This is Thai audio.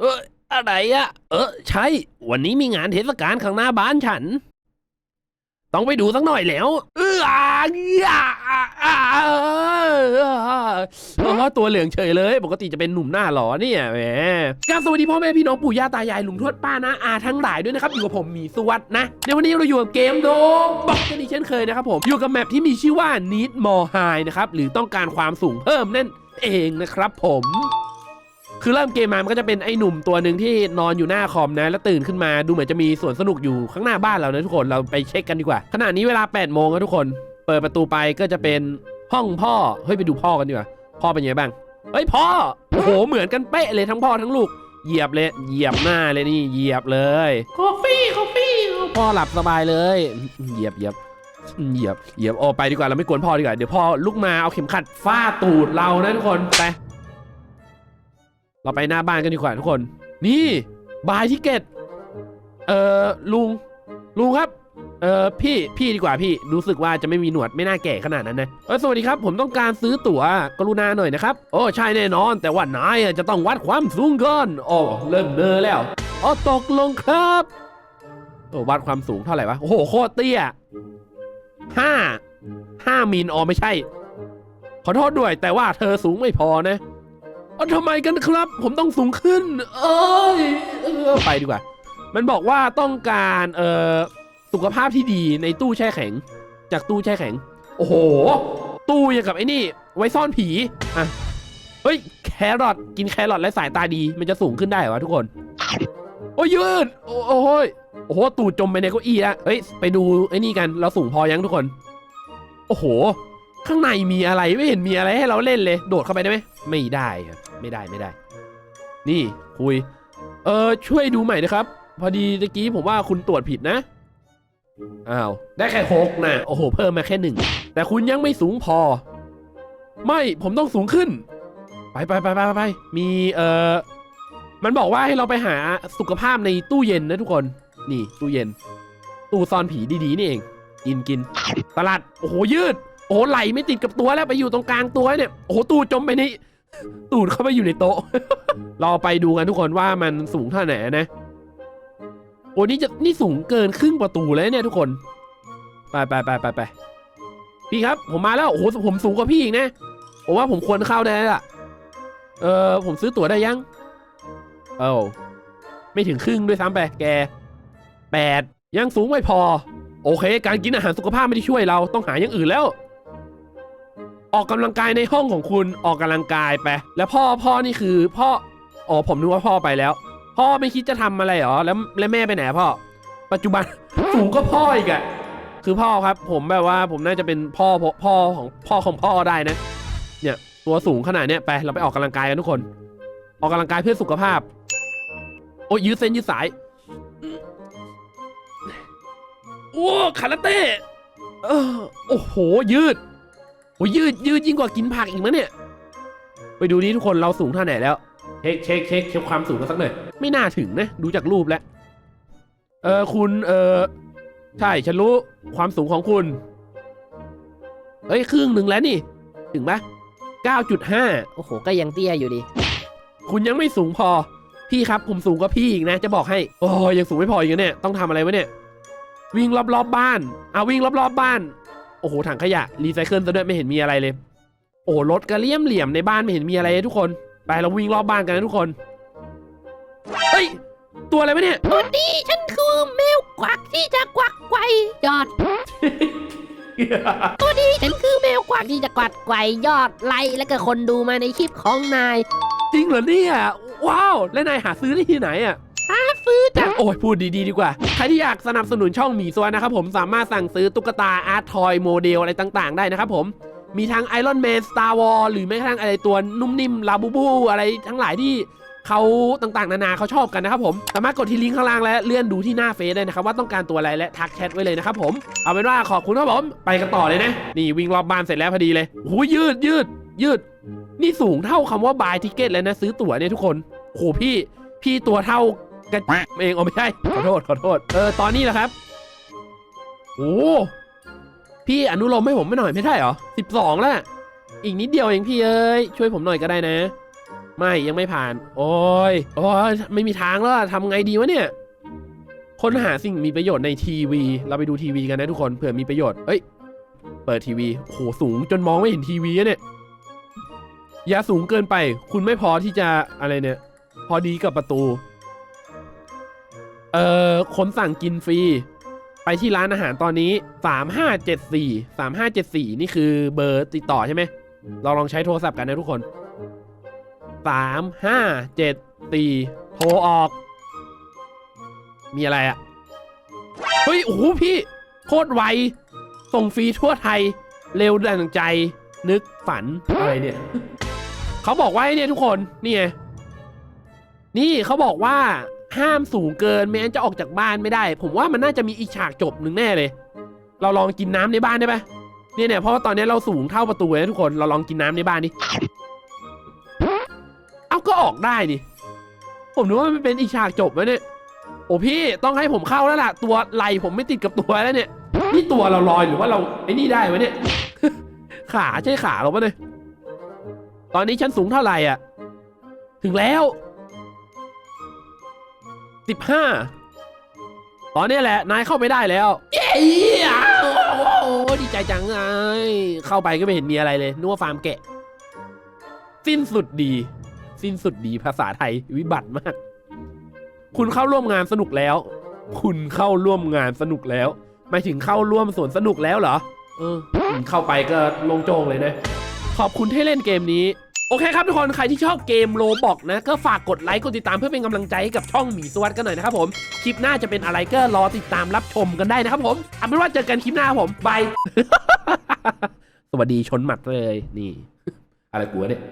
เอออะไรอะเออใช่ วันนี้มีงานเทศกาลข้างหน้าบ้านฉัน ต้องไปดูสักหน่อยแล้ว เอออ่าอ่าอา อ่าเอตัวเหลืองเฉยเลย ปกติจะเป็นหนุ่มหน้าหล่อเนี่ยแหมกราบสวัสดีพ่อแม่พี่น้องปู่ย่าตายายลุงทวดป้านะอาทั้งหลายด้วยนะครับอยู่กับผมหมีสวัสดนะในวันนี้เราอยู่กับเกมโดบอกกันอีกเช่นเคยนะครับผมอยู่กับแมปที่มีชื่อว่า Need More High นะครับหรือต้องการความสูงเพิ่มนั่นเองนะครับผมคือเริ่มเกมมามันก็จะเป็นไอ้หนุ่มตัวหนึ่งที่นอนอยู่หน้าคอมนะ แล้วตื่นขึ้นมาดูเหมือนจะมีสวนสนุกอยู่ข้างหน้าบ้านเรานะทุกคนเราไปเช็คกันดีกว่า ขณะนี้เวลา8โมงนะทุกคน เปิดประตูไปก็จะเป็น ห้องพ่อ เฮ้ยไปดูพ่อกันดีกว่า พ่อเป็นยังไงบ้าง เฮ้ยพ่อ โอ้โหเหมือนกันเป๊ะเลยทั้งพ่อทั้งลูก เหยียบเลย เหยียบหน้าเลยนี่ เหยียบเลยคอฟฟี่คอฟฟี่พ่อหลับสบายเลย เหยียบเหยียบเหยียบเหยียบโอ้ไปดีกว่าเราไม่กวนพ่อดีกว่า เดี๋ยวพ่อลุกมาเอาเข็มขัดฟาดตูดเรานะทุกคน ไป เราไปหน้าบ้านกันดีกว่าทุกคน นี่ บายทิเกต เอ่อลุง ลุงครับ เออพี่พี่ดีกว่าพี่รู้สึกว่าจะไม่มีหนวดไม่น่าแก่ขนาดนั้นนะเออสวัสดีครับ ผมต้องการซื้อตั๋วกรุณาหน่อยนะครับโอ้ใช่แน่นอน แต่ว่านายจะต้องวัดความสูงก่อนโอ้เริ่มเนอแล้วอ๋อตกลงครับโอ้วัดความสูงเท่าไหร่วะโอ้โหโคตรเตี้ยห้าห้ามิลอ๋อไม่ใช่ ขอโทษด้วยแต่ว่าเธอสูงไม่พอนะเอาทำไมกันครับ ผมต้องสูงขึ้น เอ้ยเออไปดีกว่า มันบอกว่าต้องการเออ สุขภาพที่ดีในตู้แช่แข็ง จากตู้แช่แข็ง โอ้โห ตู้อย่างกับไอ้นี่ ไว้ซ่อนผี อะ เฮ้ย แครอทกินแครอทและสายตาดีมันจะสูงขึ้นได้เหรอวะทุกคน โอ้ยยืด โอ้โอ้ยโอ้โห ตูดจมไปในเก้าอี้แล้วเฮ้ย ไปดูไอ้นี่กัน เราสูงพอยังทุกคน โอ้โห ข้างในมีอะไรไม่เห็นมีอะไรให้เราเล่นเลย โดดเข้าไปได้ไหม ไม่ได้ครับ ไม่ได้ไม่ได้ นี่คุย เออช่วยดูใหม่นะครับ พอดีตะกี้ผมว่าคุณตรวจผิดนะ อ้าว ได้แค่หกนะโอ้โห เพิ่มมาแค่หนึ่ง แต่คุณยังไม่สูงพอ ไม่ผมต้องสูงขึ้น ไปไปไปไปไปมีเออมันบอกว่าให้เราไปหาสุขภาพในตู้เย็นนะทุกคน นี่ตู้เย็น ตู้ซ่อนผีดีๆนี่เอง กินกินตลาดโอ้โหยืด โอ้โหไหลไม่ติดกับตัวแล้วไปอยู่ตรงกลางตัวเนี่ยโอ้โหตูดจมไปในตูดเข้าไปอยู่ในโต๊ะ เราไปดูกันทุกคนว่ามันสูงเท่าไหร่นะ โอ้นี่จะนี่สูงเกินครึ่งประตูเลยเนี่ยทุกคน ไปไปไปไปไปพี่ครับ ผมมาแล้วโอ้โหผมสูงกว่าพี่อีกนะผมว่าผมควรเข้าได้แล้วล่ะ เออผมซื้อตั๋วได้ยัง เอ้าไม่ถึงครึ่งด้วยซ้ำไปแกแปดยังสูงไม่พอ โอเค การกินอาหารสุขภาพไม่ได้ช่วยเราต้องหาอย่างอื่นแล้ว ออกกำลังกายในห้องของคุณออกกำลังกายไป แล้วพ่อพ่อนี่คือพ่ออ๋อผมนึกว่าพ่อไปแล้ว พ่อไม่คิดจะทำอะไรหรอ แล้วแล้วแม่ไปไหนพ่อ ปัจจุบันสูงก็พ่ออีกอะคือพ่อครับ ผมแบบว่าผมน่าจะเป็นพ่อพ่อของพ่อของพ่อได้นะ เนี่ย ตัวสูงขนาดเนี้ยไปเราไปออกกำลังกายกันทุกคน ออกกำลังกายเพื่อสุขภาพ โอ้ยยืดเส้นยืดสายโอ้คาราเต้เออโอ้โห ยืดโอ้ยืดยืดยิ่งกว่ากินผักอีกมั้ยเนี่ย ไปดูนี่ทุกคนเราสูงเท่าไหนแล้วเช็คเช็คเช็คเช็คความสูงกันสักหน่อย ไม่น่าถึงนะ ดูจากรูปแล้ว เออคุณเออใช่ฉันรู้ความสูงของคุณ เฮ้ย ครึ่งหนึ่งแล้วนี่ ถึงปะ9.5 โอ้โห ก็ยังเตี้ยอยู่ดี คุณยังไม่สูงพอ พี่ครับผมสูงกว่าพี่อีกนะ จะบอกให้ โอ้ยยังสูงไม่พออีกนะเนี่ย ต้องทำอะไรวะเนี่ย วิ่งรอบๆบบ้านเอาวิ่งรอบๆบบ้าน โอ้โห ถังขยะ รีไซเคิลซะด้วยไม่เห็นมีอะไรเลย โอ้โหรถกระเลี่ยมเหลี่ยมในบ้านไม่เห็นมีอะไรเลยทุกคน ไปเราวิ่งรอบบ้านกันนะทุกคนเฮ้ย ตัวอะไรวะเนี่ยตัวดีฉันคือแมวกวักที่จะกวักไกวยอด ตัวดีฉันคือแมวกวักที่จะกวักไกวยอดไลค์และก็คนดูมาในคลิปของนายจริงเหรอเนี่ย ว้าว แล้วนายหาซื้อได้ที่ไหนอะหาซื้อจากโอ้ยพูดดีๆดีกว่า ใครที่อยากสนับสนุนช่องหมีซวยนะครับผมสามารถสั่งซื้อตุ๊กตาอาร์ตทอยโมเดลอะไรต่างๆ ได้นะครับผมมีทั้งไอรอนแมนสตาร์วอลหรือแม้กระทั่งอะไรตัวนุ่มนิ่มลาบูบูอะไรทั้งหลายที่ เขาต่างๆ นานาเขาชอบกันนะครับผมสามารถกดที่ลิงก์ข้างล่างและเลื่อนดูที่หน้าเฟซได้นะครับว่าต้องการตัวอะไรและทักแชทไว้เลยนะครับผมเอาเป็นว่าขอบคุณครับผมไปกันต่อเลยนะนี่วิ่งรอบบ้านเสร็จแล้วพอดีเลยโอ้โหยืดยืดยืด นี่สูงเท่าคำว่าบายทิเกตเลยนะซื้อตั๋วเนี่ยทุกคนโอ้โหพี่พี่ตัวเท่ากระเองเอาไม่ใช่ขอโทษขอโทษเออตอนนี้แหละครับโอ้พี่อนุโลมให้ผมไม่หน่อยไม่ได้เหรอสิบสองแล้วอีกนิดเดียวเองพี่เอ้ยช่วยผมหน่อยก็ได้นะ ไม่ยังไม่ผ่าน โอ้ยโอ้ยไม่มีทางแล้วทำไงดีวะเนี่ยค้นหาสิ่งมีประโยชน์ในทีวี เราไปดูทีวีกันนะทุกคนเผื่อมีประโยชน์เอ้ย เปิดทีวีโหสูงจนมองไม่เห็นทีวีเนี่ยอย่าสูงเกินไป คุณไม่พอที่จะอะไรเนี่ย พอดีกับประตู เอ่อคนสั่งกินฟรี ไปที่ร้านอาหารตอนนี้ 3574 3574 นี่คือเบอร์ติดต่อใช่ไหมเราลองใช้โทรศัพท์กันนะทุกคน 3574โทรออก มีอะไรอะเฮ้ย โอ้โหพี่ โคตรไว ส่งฟรีทั่วไทย เร็วดังใจ นึกฝัน อะไรเนี่ย เขาบอกว่าไอ้เนี่ยทุกคน นี่ไง นี่เขาบอกว่าห้ามสูงเกิน ไม่งั้นจะออกจากบ้านไม่ได้ ผมว่ามันน่าจะมีอีกฉากจบหนึ่งแน่เลย เราลองกินน้ำในบ้านได้ปะเนี่ยเนี่ยเพราะว่าตอนนี้เราสูงเท่าประตูเลยทุกคน เราลองกินน้ำในบ้านดิ เอาก็ออกได้นี่ ผมนึกว่ามันเป็นอีกฉากจบแล้วเนี่ย โอ้พี่ต้องให้ผมเข้าแล้วล่ะ ตัวไหลผมไม่ติดกับตัวแล้วเนี่ย นี่ตัวเราลอยหรือว่าเราไอ้นี่ได้วะเนี่ย ขาใช่ขาเราปะเนี่ย ตอนนี้ฉันสูงเท่าไหร่อะ ถึงแล้วสิบห้าตอนนี้แหละ นายเข้าไปได้แล้ว เย้โอ้โหดีใจจังเลยเข้าไปก็ไม่เห็นมีอะไรเลยนึกว่าฟาร์มแกะ สิ้นสุดดี สิ้นสุดดีภาษาไทยวิบัติมาก คุณเข้าร่วมงานสนุกแล้ว คุณเข้าร่วมงานสนุกแล้วหมายถึงเข้าร่วมสวนสนุกแล้วเหรอ เออ เข้าไปก็ลงโจงเลยนะ ขอบคุณที่เล่นเกมนี้ โอเคครับทุกคน ใครที่ชอบเกมโลบอกนะ ก็ฝากกดไลค์กดติดตามเพื่อเป็นกำลังใจให้กับช่องหมีสวัสดกันหน่อยนะครับผม คลิปหน้าจะเป็นอะไรก็รอติดตามรับชมกันได้นะครับผมเอาเป็นว่าเจอกันคลิปหน้าผมบาย สวัสดีชนหมัดเลย นี่ อะไรกูวเนี่ย